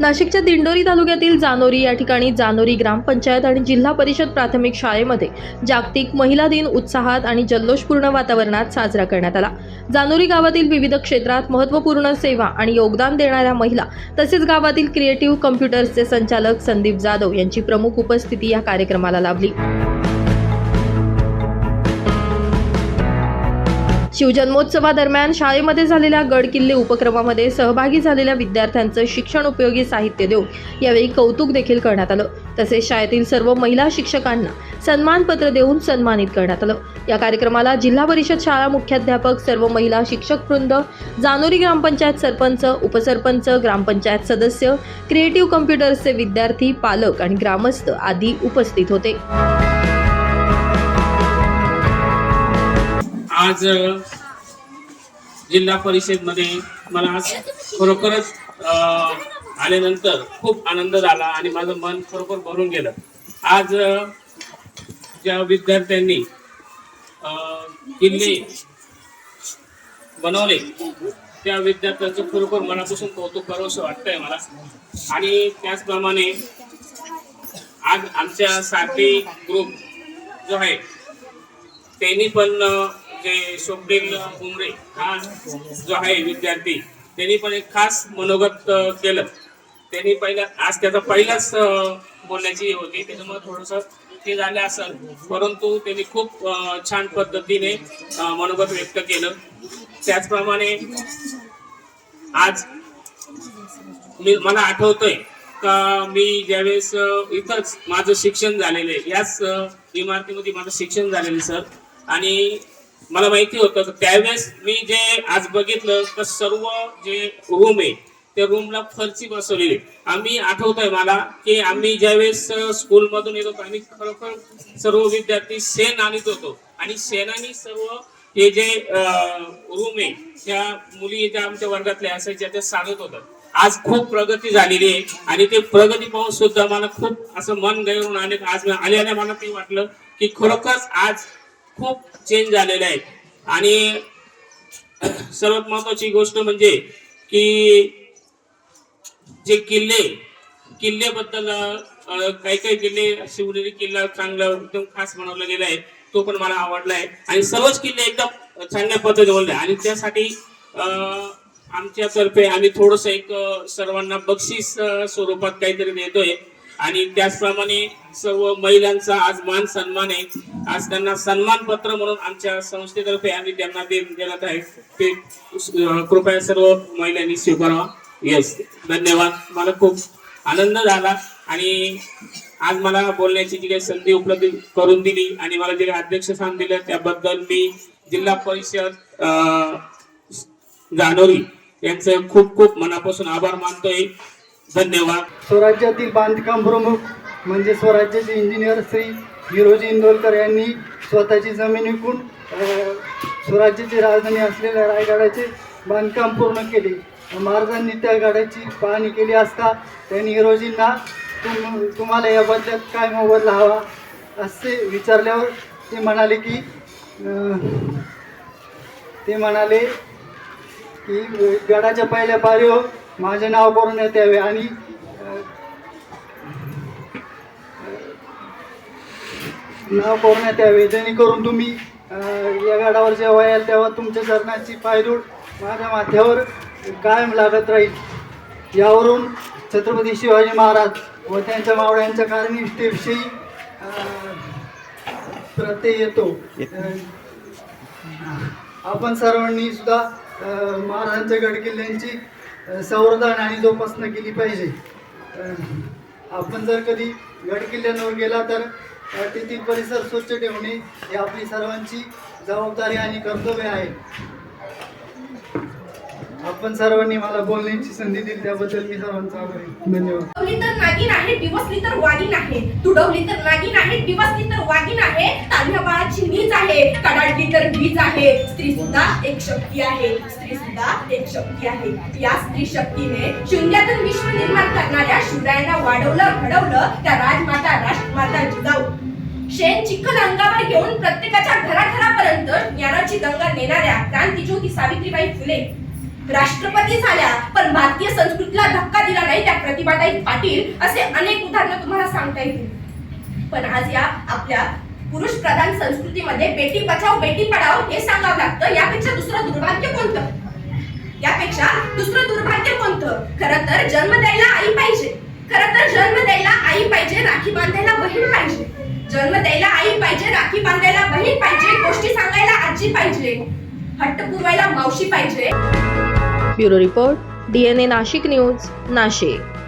नाशिकच्या दिंडोरी तालुक्यातील जानोरी या ठिकाणी जानोरी ग्रामपंचायत आणि जिल्हा परिषद प्राथमिक शाळेमध्ये जागतिक महिला दिन उत्साहात आणि जल्लोषपूर्ण वातावरणात साजरा करण्यात आला. जानोरी गावातील विविध क्षेत्रात महत्त्वपूर्ण सेवा आणि योगदान देणाऱ्या महिला तसेच गावातील क्रिएटिव्ह कम्प्युटर्सचे संचालक संदीप जाधव यांची प्रमुख उपस्थिती या कार्यक्रमाला लाभली. शिवजन्मोत्सवादरम्यान शाळेमध्ये झालेल्या गड किल्ले उपक्रमामध्ये सहभागी झालेल्या विद्यार्थ्यांचं शिक्षण उपयोगी साहित्य देऊन यावेळी कौतुक देखील करण्यात आलं. तसेच शाळेतील सर्व महिला शिक्षकांना सन्मानपत्र देऊन सन्मानित करण्यात आलं. या कार्यक्रमाला जिल्हा परिषद शाळा मुख्याध्यापक सर्व महिला शिक्षक वृंद जानोरी ग्रामपंचायत सरपंच उपसरपंच ग्रामपंचायत सदस्य क्रिएटिव्ह कम्प्युटर्सचे विद्यार्थी पालक आणि ग्रामस्थ आदी उपस्थित होते. आज जिल्हा परिषदमध्ये मला आज खरोखरच आल्यानंतर खूप आनंद झाला आणि माझं मन खरोखर भरून गेलं. आज ज्या विद्यार्थ्यांनी किल्ले बनवले त्या विद्यार्थ्यांचं खरोखर मनापासून कौतुक करावंसं वाटतंय मला. आणि त्याचप्रमाणे आज आमच्या सारथी ग्रुप जो आहे त्यांनी पण जे स्वप्नील उमरे हा जो आहे विद्यार्थी त्यांनी पण एक खास मनोगत केलं. त्यांनी पहिला आज त्याचा पहिलाच बोलण्याची होती. त्याच्यामुळे थोडस ते झालं असेल. परंतु त्यांनी खूप छान पद्धतीने मनोगत व्यक्त केलं. त्याचप्रमाणे आज मी मला आठवतोय का मी ज्यावेळेस इथंच माझं शिक्षण झालेलं आहे. याच इमारतीमध्ये माझं शिक्षण झालेलं आहे, सर. आणि मला माहिती होतं त्यावेळेस मी जे आज बघितलं तर सर्व जे रूम आहे त्या रूमला फरची बसवलेली. आम्ही आम्ही आठवतोय मला की आम्ही ज्यावेळेस स्कूल मधून येत होतो आम्ही खरोखर सर्व विद्यार्थी शेण आणत होतो. आणि शेणाने सर्व हे जे रूम आहे त्या मुली ज्या आमच्या वर्गातल्या असायच्या त्या सांगत होतात आज खूप प्रगती झालेली आहे आणि ते प्रगती पाहून सुद्धा मला खूप असं मन गैरून आले आज आल्याने मला ते वाटलं की खरोखरच आज खूप चेंज झालेले आहेत. आणि सर्वात महत्वाची गोष्ट म्हणजे की जे किल्ले किल्ल्याबद्दल काही काही किल्ले शिवनेरी किल्ला चांगला एकदम खास बनवला गेला आहे तो पण मला आवडला आहे. आणि सर्वच किल्ले एकदम चांगल्या पद्धतीने बनले आणि त्यासाठी अं, आमच्यातर्फे आम्ही थोडस एक सर्वांना बक्षीस स्वरूपात काहीतरी देतोय. आणि त्याचप्रमाणे सर्व महिलांचा आज मान सन्मान आहे. आज त्यांना सन्मान पत्र म्हणून आमच्या संस्थेतर्फे आम्ही त्यांना देण्यात आहे. ते कृपया सर्व महिलांनी स्वीकारावा. येस धन्यवाद. मला खूप आनंद झाला आणि आज मला बोलण्याची जी काही संधी उपलब्ध करून दिली आणि मला जे काही अध्यक्ष स्थान दिलं त्याबद्दल मी जिल्हा परिषद अं, जानोरी यांचे खूप खूप मनापासून आभार मानतोय. धन्यवाद. स्वराज्यातील बांधकाम प्रमुख म्हणजे स्वराज्याचे इंजिनियर श्री हिरोजी इंदोलकर यांनी स्वतःची जमीन विकून स्वराज्याची राजधानी असलेल्या रायगडाचे बांधकाम पूर्ण केले. महाराजांनी त्या गडाची पाहणी केली असता त्यांनी हिरोजींना तुम तुम्हाला बदल्यात काय मोबदला हवा? असे विचारल्यावर ते म्हणाले की ते म्हणाले की गडाच्या पहिल्या पारीवर माझे नाव करण्यात यावे आणि नाव करण्यात यावे. जेणेकरून तुम्ही या गडावर जेव्हा याल तेव्हा तुमच्या चरणाची पायरूड माझ्या माथ्यावर कायम लागत राहील. यावरून छत्रपती शिवाजी महाराज व त्यांच्या मावळ्यांच्या कारनिष्ठेविषयी प्रत्यय येतो. आपण सर्वांनी सुद्धा महाराजांच्या गडकिल्ल्यांची संवर्धन आणि जोपासना केली पाहिजे. आपण जर कधी गडकिल्ल्यांवर गेला तर तेथील परिसर स्वच्छ ठेवणे ही आपली सर्वांची जबाबदारी आणि कर्तव्य आहे. आपण सर्वांनी मला बोलण्याची संधी दिली त्याबद्दल मी सर्वांचा आभारी आहे. धन्यवाद. तर नागिन आहे दिवसली तर वागिन आहे. तुडवली तर नागिन आहे दिवसली तर वागिन आहे. तान्ह्या बाळाची नीच आहे. कडाडली तर वीज आहे. स्त्री सुद्धा एक शक्ती आहे. स्त्री सुद्धा एक शक्ती आहे. या स्त्री शक्तीने शून्यातून विश्व निर्माण करणाऱ्या शिवरायांना वाढवलं घडवलं त्या राजमाता राष्ट्रमाता चिखल अंगावर घेऊन प्रत्येकाच्या घराघरापर्यंत ज्ञानाची गंगा नेणाऱ्या क्रांतीज्योती सावित्रीबाई फुले. राष्ट्रपती झाल्या पण भारतीय संस्कृतीला धक्का दिला नाही त्या प्रतिभाताई पाटील असे अनेक उदाहरणं तुम्हाला सांगता येतील. पण आज या आपल्या पुरुष प्रधान संस्कृतीमध्ये बेटी बचाव बेटी पढाव हे सांगावं लागतं. यापेक्षा दुसरं दुर्भाग्य कोणतं? यापेक्षा दुसरं दुर्भाग्य कोणतं? खरं तर जन्म द्यायला आई पाहिजे. खरं तर जन्म द्यायला आई पाहिजे राखी बांधायला बहीण पाहिजे. जन्म द्यायला आई पाहिजे राखी बांधायला बहीण पाहिजे गोष्टी सांगायला आजी पाहिजे. हट्ट पुरवायला मावशी पाहिजे. Bureau report DNA Nashik news Nashik.